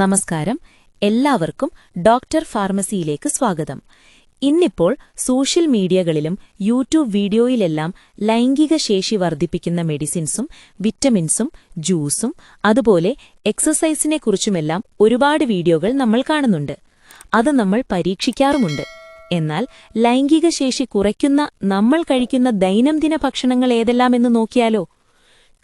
നമസ്കാരം. എല്ലാവർക്കും ഡോക്ടർ ഫാർമസിയിലേക്ക് സ്വാഗതം. ഇന്നിപ്പോൾ സോഷ്യൽ മീഡിയകളിലും യൂട്യൂബ് വീഡിയോയിലെല്ലാം ലൈംഗിക ശേഷി വർദ്ധിപ്പിക്കുന്ന മെഡിസിൻസും വിറ്റമിൻസും ജ്യൂസും അതുപോലെ എക്സസൈസിനെക്കുറിച്ചുമെല്ലാം ഒരുപാട് വീഡിയോകൾ നമ്മൾ കാണുന്നുണ്ട്. അത് നമ്മൾ പരീക്ഷിക്കാറുമുണ്ട്. എന്നാൽ ലൈംഗിക ശേഷി കുറയ്ക്കുന്ന നമ്മൾ കഴിക്കുന്ന ദൈനംദിന ഭക്ഷണങ്ങൾ ഏതെല്ലാമെന്ന് നോക്കിയാലോ?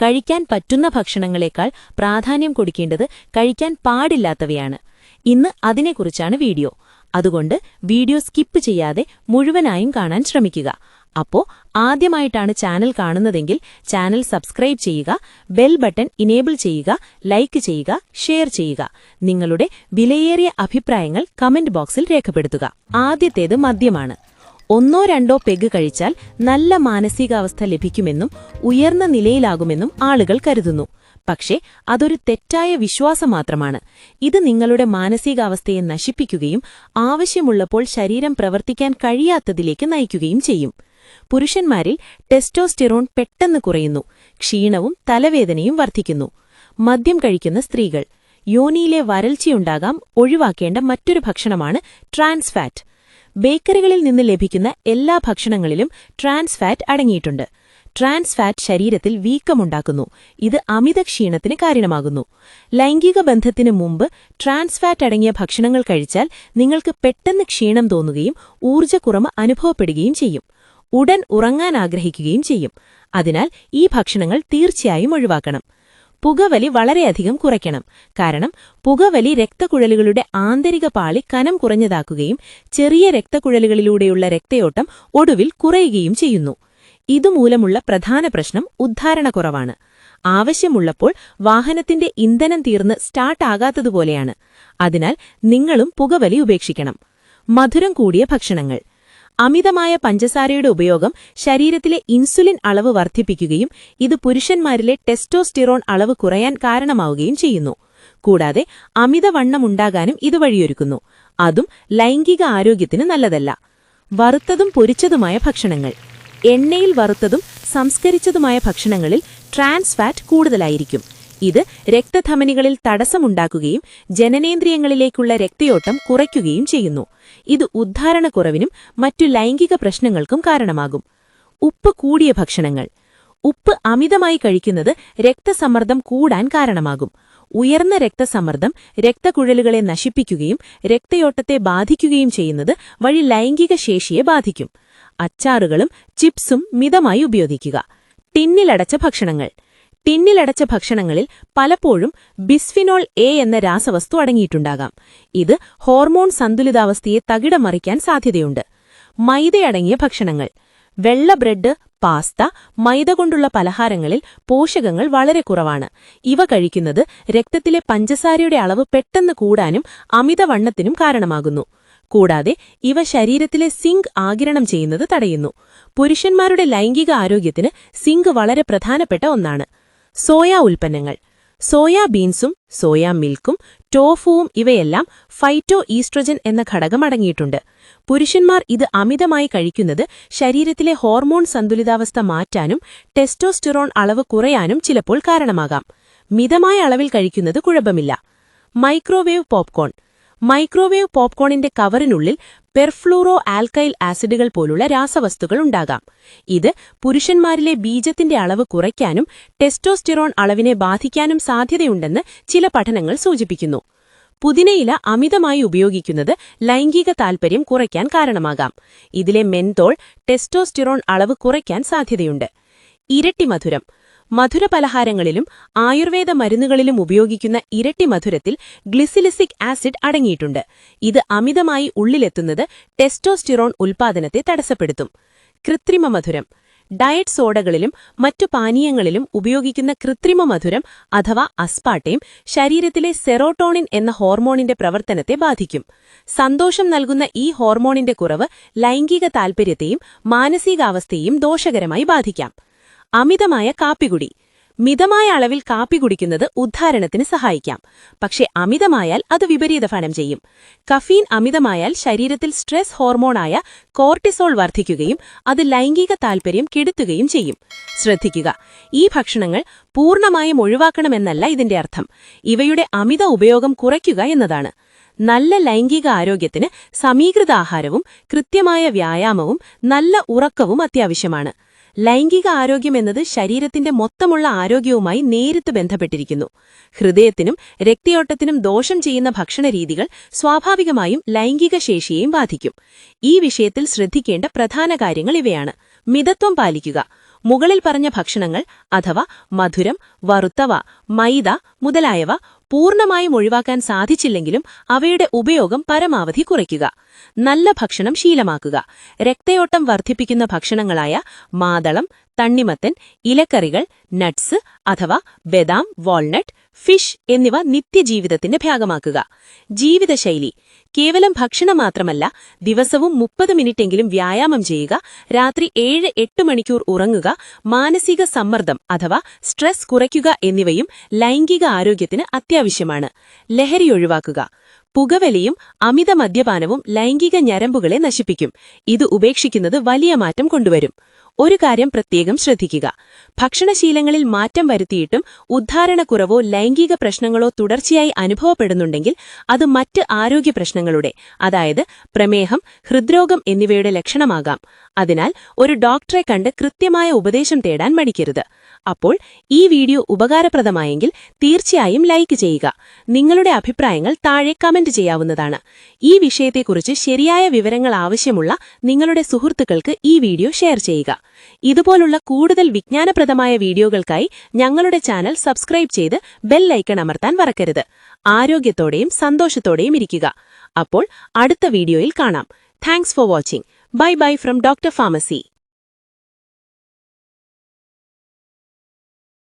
കഴിക്കാൻ പറ്റുന്ന ഭക്ഷണങ്ങളെക്കാൾ പ്രാധാന്യം കൊടുക്കേണ്ടത് കഴിക്കാൻ പാടില്ലാത്തവയാണ്. ഇന്ന് അതിനെക്കുറിച്ചാണ് വീഡിയോ. അതുകൊണ്ട് വീഡിയോ സ്കിപ്പ് ചെയ്യാതെ മുഴുവനായും കാണാൻ ശ്രമിക്കുക. അപ്പോ ആദ്യമായിട്ടാണ് ചാനൽ കാണുന്നതെങ്കിൽ ചാനൽ സബ്സ്ക്രൈബ് ചെയ്യുക ബെൽ ബട്ടൺ ഇനേബിൾ ചെയ്യുക ലൈക്ക് ചെയ്യുക ഷെയർ ചെയ്യുക. നിങ്ങളുടെ വിലയേറിയ അഭിപ്രായങ്ങൾ കമന്റ് ബോക്സിൽ രേഖപ്പെടുത്തുക. ആദ്യത്തേത് മദ്യമാണ്. ഒന്നോ രണ്ടോ പെഗ് കഴിച്ചാൽ നല്ല മാനസികാവസ്ഥ ലഭിക്കുമെന്നും ഉയർന്ന നിലയിലാകുമെന്നും ആളുകൾ കരുതുന്നു. പക്ഷേ അതൊരു തെറ്റായ വിശ്വാസം മാത്രമാണ്. ഇത് നിങ്ങളുടെ മാനസികാവസ്ഥയെ നശിപ്പിക്കുകയും ആവശ്യമുള്ളപ്പോൾ ശരീരം പ്രവർത്തിക്കാൻ കഴിയാത്തതിലേക്ക് നയിക്കുകയും ചെയ്യും. പുരുഷന്മാരിൽ ടെസ്റ്റോസ്റ്റിറോൺ പെട്ടെന്ന് കുറയുന്നു ക്ഷീണവും തലവേദനയും വർദ്ധിക്കുന്നു. മദ്യം കഴിക്കുന്ന സ്ത്രീകൾ യോനിയിലെ വരൾച്ചയുണ്ടാകാം ഒഴിവാക്കേണ്ട മറ്റൊരു ഭക്ഷണമാണ് ട്രാൻസ് ഫാറ്റ് ബേക്കറികളിൽ നിന്ന് ലഭിക്കുന്ന എല്ലാ ഭക്ഷണങ്ങളിലും ട്രാൻസ് ഫാറ്റ് അടങ്ങിയിട്ടുണ്ട്. ട്രാൻസ് ഫാറ്റ് ശരീരത്തിൽ വീക്കമുണ്ടാക്കുന്നു. ഇത് അമിത ക്ഷീണത്തിന് കാരണമാകുന്നു. ലൈംഗിക ബന്ധത്തിന് മുമ്പ് ട്രാൻസ് ഫാറ്റ് അടങ്ങിയ ഭക്ഷണങ്ങൾ കഴിച്ചാൽ നിങ്ങൾക്ക് പെട്ടെന്ന് ക്ഷീണം തോന്നുകയും ഊർജക്കുറവ് അനുഭവപ്പെടുകയും ചെയ്യും. ഉടൻ ഉറങ്ങാൻ ആഗ്രഹിക്കുകയും ചെയ്യും. അതിനാൽ ഈ ഭക്ഷണങ്ങൾ തീർച്ചയായും ഒഴിവാക്കണം. പുകവലി വളരെയധികം കുറയ്ക്കണം. കാരണം പുകവലി രക്തക്കുഴലുകളുടെ ആന്തരിക പാളി കനം കുറഞ്ഞതാക്കുകയും ചെറിയ രക്തക്കുഴലുകളിലൂടെയുള്ള രക്തയോട്ടം ഒടുവിൽ കുറയുകയും ചെയ്യുന്നു. ഇതുമൂലമുള്ള പ്രധാന പ്രശ്നം ഉദ്ധാരണക്കുറവാണ്. ആവശ്യമുള്ളപ്പോൾ വാഹനത്തിന്റെ ഇന്ധനം തീർന്ന് സ്റ്റാർട്ടാകാത്തതുപോലെയാണ് അതിനാൽ നിങ്ങളും പുകവലി ഉപേക്ഷിക്കണം. മധുരം കൂടിയ ഭക്ഷണങ്ങൾ. അമിതമായ പഞ്ചസാരയുടെ ഉപയോഗം ശരീരത്തിലെ ഇൻസുലിൻ അളവ് വർദ്ധിപ്പിക്കുകയും ഇത് പുരുഷന്മാരിലെ ടെസ്റ്റോസ്റ്റിറോൺ അളവ് കുറയാൻ കാരണമാവുകയും ചെയ്യുന്നു. കൂടാതെ അമിതവണ്ണമുണ്ടാകാനും ഇത് വഴിയൊരുക്കുന്നു. അതും ലൈംഗിക ആരോഗ്യത്തിന് നല്ലതല്ല. വറുത്തതും പൊരിച്ചതുമായ ഭക്ഷണങ്ങൾ. എണ്ണയിൽ വറുത്തതും സംസ്കരിച്ചതുമായ ഭക്ഷണങ്ങളിൽ ട്രാൻസ് ഫാറ്റ് കൂടുതലായിരിക്കും. ഇത് രക്തധമനികളിൽ തടസ്സമുണ്ടാക്കുകയും ജനനേന്ദ്രിയങ്ങളിലേക്കുള്ള രക്തയോട്ടം കുറയ്ക്കുകയും ചെയ്യുന്നു. ഇത് ഉദ്ധാരണക്കുറവിനും മറ്റു ലൈംഗിക പ്രശ്നങ്ങൾക്കും കാരണമാകും. ഉപ്പ് കൂടിയ ഭക്ഷണങ്ങൾ. ഉപ്പ് അമിതമായി കഴിക്കുന്നത് രക്തസമ്മർദ്ദം കൂടാൻ കാരണമാകും. ഉയർന്ന രക്തസമ്മർദ്ദം രക്തക്കുഴലുകളെ നശിപ്പിക്കുകയും രക്തയോട്ടത്തെ ബാധിക്കുകയും ചെയ്യുന്നത് വഴി ലൈംഗിക ശേഷിയെ ബാധിക്കും. അച്ചാറുകളും ചിപ്സും മിതമായി ഉപയോഗിക്കുക. ടിന്നിലടച്ച ഭക്ഷണങ്ങൾ. ടിന്നിലടച്ച ഭക്ഷണങ്ങളിൽ പലപ്പോഴും ബിസ്ഫിനോൾ എ എന്ന രാസവസ്തു അടങ്ങിയിട്ടുണ്ടാകാം. ഇത് ഹോർമോൺ സന്തുലിതാവസ്ഥയെ തകിടമറിക്കാൻ സാധ്യതയുണ്ട്. മൈദയടങ്ങിയ ഭക്ഷണങ്ങൾ. വെള്ള ബ്രെഡ് പാസ്ത മൈദ കൊണ്ടുള്ള പലഹാരങ്ങളിൽ പോഷകങ്ങൾ വളരെ കുറവാണ്. ഇവ കഴിക്കുന്നത് രക്തത്തിലെ പഞ്ചസാരയുടെ അളവ് പെട്ടെന്ന് കൂടാനും അമിതവണ്ണത്തിനും കാരണമാകുന്നു. കൂടാതെ ഇവ ശരീരത്തിലെ സിങ്ക് ആകിരണം ചെയ്യുന്നത് തടയുന്നു. പുരുഷന്മാരുടെ ലൈംഗിക ആരോഗ്യത്തിന് സിങ്ക് വളരെ പ്രധാനപ്പെട്ട ഒന്നാണ്. സോയാ ഉൽപ്പന്നങ്ങൾ. സോയാ ബീൻസും സോയാ മിൽക്കും ടോഫുവും ഇവയെല്ലാം ഫൈറ്റോ ഈസ്ട്രജൻ എന്ന ഘടകം അടങ്ങിയിട്ടുണ്ട്. പുരുഷന്മാർ ഇത് അമിതമായി കഴിക്കുന്നത് ശരീരത്തിലെ ഹോർമോൺ സന്തുലിതാവസ്ഥ മാറ്റാനും ടെസ്റ്റോസ്റ്റിറോൺ അളവ് കുറയാനും ചിലപ്പോൾ കാരണമാകാം. മിതമായ അളവിൽ കഴിക്കുന്നത് കുഴപ്പമില്ല. Microwave popcorn. മൈക്രോവേവ് പോപ്കോണിന്റെ കവറിനുള്ളിൽ പെർഫ്ലൂറോ ആൽക്കൈൽ ആസിഡുകൾ പോലുള്ള രാസവസ്തുക്കൾ ഉണ്ടാകാം. ഇത് പുരുഷന്മാരിലെ ബീജത്തിന്റെ അളവ് കുറയ്ക്കാനും ടെസ്റ്റോസ്റ്റിറോൺ അളവിനെ ബാധിക്കാനും സാധ്യതയുണ്ടെന്ന് ചില പഠനങ്ങൾ സൂചിപ്പിക്കുന്നു. പുതിനയില അമിതമായി ഉപയോഗിക്കുന്നത് ലൈംഗിക താൽപര്യം കുറയ്ക്കാൻ കാരണമാകാം. ഇതിലെ മെൻതോൾ ടെസ്റ്റോസ്റ്റിറോൺ അളവ് കുറയ്ക്കാൻ സാധ്യതയുണ്ട്. ഇരട്ടി മധുരം മധുരപലഹാരങ്ങളിലും ആയുർവേദ മരുന്നുകളിലും ഉപയോഗിക്കുന്ന ഇരട്ടി മധുരത്തിൽ ഗ്ലിസിലിസിക് ആസിഡ് അടങ്ങിയിട്ടുണ്ട്. ഇത് അമിതമായി ഉള്ളിലെത്തുന്നത് ടെസ്റ്റോസ്റ്റിറോൺ ഉൽപാദനത്തെ തടസ്സപ്പെടുത്തും. കൃത്രിമ മധുരം. ഡയറ്റ് സോഡകളിലും മറ്റു പാനീയങ്ങളിലും ഉപയോഗിക്കുന്ന കൃത്രിമ മധുരം അഥവാ അസ്പാട്ടയും ശരീരത്തിലെ സെറോട്ടോണിൻ എന്ന ഹോർമോണിന്റെ പ്രവർത്തനത്തെ ബാധിക്കും. സന്തോഷം നൽകുന്ന ഈ ഹോർമോണിന്റെ കുറവ് ലൈംഗിക താൽപര്യത്തെയും മാനസികാവസ്ഥയെയും ദോഷകരമായി ബാധിക്കാം. അമിതമായ കാപ്പികുടി. മിതമായ അളവിൽ കാപ്പി കുടിക്കുന്നത് ഉദ്ധാരണത്തിന് സഹായിക്കാം. പക്ഷെ അമിതമായാൽ അത് വിപരീത ഫലം ചെയ്യും. കഫീൻ അമിതമായാൽ ശരീരത്തിൽ സ്ട്രെസ് ഹോർമോണായ കോർട്ടിസോൾ വർദ്ധിക്കുകയും അത് ലൈംഗിക താൽപ്പര്യം കെടുത്തുകയും ചെയ്യും. ശ്രദ്ധിക്കുക. ഈ ഭക്ഷണങ്ങൾ പൂർണമായും ഒഴിവാക്കണമെന്നല്ല ഇതിന്റെ അർത്ഥം. ഇവയുടെ അമിത ഉപയോഗം കുറയ്ക്കുക എന്നതാണ്. നല്ല ലൈംഗിക ആരോഗ്യത്തിന് സമീകൃത ആഹാരവും കൃത്യമായ വ്യായാമവും നല്ല ഉറക്കവും അത്യാവശ്യമാണ്. ലൈംഗിക ആരോഗ്യം എന്നത് ശരീരത്തിന്റെ മൊത്തമുള്ള ആരോഗ്യവുമായി നേരിട്ട് ബന്ധപ്പെട്ടിരിക്കുന്നു. ഹൃദയത്തിനും രക്തയോട്ടത്തിനും ദോഷം ചെയ്യുന്ന ഭക്ഷണരീതികൾ സ്വാഭാവികമായും ലൈംഗിക ശേഷിയെയും ബാധിക്കും. ഈ വിഷയത്തിൽ ശ്രദ്ധിക്കേണ്ട പ്രധാന കാര്യങ്ങൾ ഇവയാണ്. മിതത്വം പാലിക്കുക. മുകളിൽ പറഞ്ഞ ഭക്ഷണങ്ങൾ അഥവാ മധുരം വറുത്തവ മൈദ മുതലായവ പൂർണമായും ഒഴിവാക്കാൻ സാധിച്ചില്ലെങ്കിലും അവയുടെ ഉപയോഗം പരമാവധി കുറയ്ക്കുക. നല്ല ഭക്ഷണം ശീലമാക്കുക. രക്തയോട്ടം വർദ്ധിപ്പിക്കുന്ന ഭക്ഷണങ്ങളായ മാതളം തണ്ണിമത്തൻ ഇലക്കറികൾ നട്ട്സ് അഥവാ ബദാം വാൾനട്ട് ഫിഷ് എന്നിവ നിത്യജീവിതത്തിന്റെ ഭാഗമാക്കുക. ജീവിതശൈലി കേവലം ഭക്ഷണം മാത്രമല്ല ദിവസവും മുപ്പത് മിനിറ്റെങ്കിലും വ്യായാമം ചെയ്യുക രാത്രി ഏഴ് എട്ട് മണിക്കൂർ ഉറങ്ങുക മാനസിക സമ്മർദ്ദം അഥവാ സ്ട്രെസ് കുറയ്ക്കുക എന്നിവയും ലൈംഗിക ആരോഗ്യത്തിന് അത്യാവശ്യമാണ്. ലഹരി ഒഴിവാക്കുക. പുകവലിയും അമിത മദ്യപാനവും ലൈംഗിക ഞരമ്പുകളെ നശിപ്പിക്കും. ഇത് ഉപേക്ഷിക്കുന്നത് വലിയ മാറ്റം കൊണ്ടുവരും. ഒരു കാര്യം പ്രത്യേകം ശ്രദ്ധിക്കുക. ഭക്ഷണശീലങ്ങളിൽ മാറ്റം വരുത്തിയിട്ടും ഉദ്ധാരണക്കുറവോ ലൈംഗിക പ്രശ്നങ്ങളോ തുടർച്ചയായി അനുഭവപ്പെടുന്നുണ്ടെങ്കിൽ അത് മറ്റ് ആരോഗ്യ പ്രശ്നങ്ങളുടെ അതായത് പ്രമേഹം ഹൃദ്രോഗം എന്നിവയുടെ ലക്ഷണമാകാം. അതിനാൽ ഒരു ഡോക്ടറെ കണ്ട് കൃത്യമായ ഉപദേശം തേടാൻ മടിക്കരുത്. അപ്പോൾ ഈ വീഡിയോ ഉപകാരപ്രദമായെങ്കിൽ തീർച്ചയായും ലൈക്ക് ചെയ്യുക. നിങ്ങളുടെ അഭിപ്രായങ്ങൾ താഴെ കമന്റ് ചെയ്യാവുന്നതാണ്. ഈ വിഷയത്തെക്കുറിച്ച് ശരിയായ വിവരങ്ങൾ ആവശ്യമുള്ള നിങ്ങളുടെ സുഹൃത്തുക്കൾക്ക് ഈ വീഡിയോ ഷെയർ ചെയ്യുക. ഇതുപോലുള്ള കൂടുതൽ വിജ്ഞാനപ്രദമായ വീഡിയോകൾക്കായി ഞങ്ങളുടെ ചാനൽ സബ്സ്ക്രൈബ് ചെയ്ത് ബെൽ ഐക്കൺ അമർത്താൻ മറക്കരുത്. ആരോഗ്യത്തോടെയും സന്തോഷത്തോടെയും ഇരിക്കുക. അപ്പോൾ അടുത്ത വീഡിയോയിൽ കാണാം. Thanks for watching. Bye bye from Doctor Pharmacy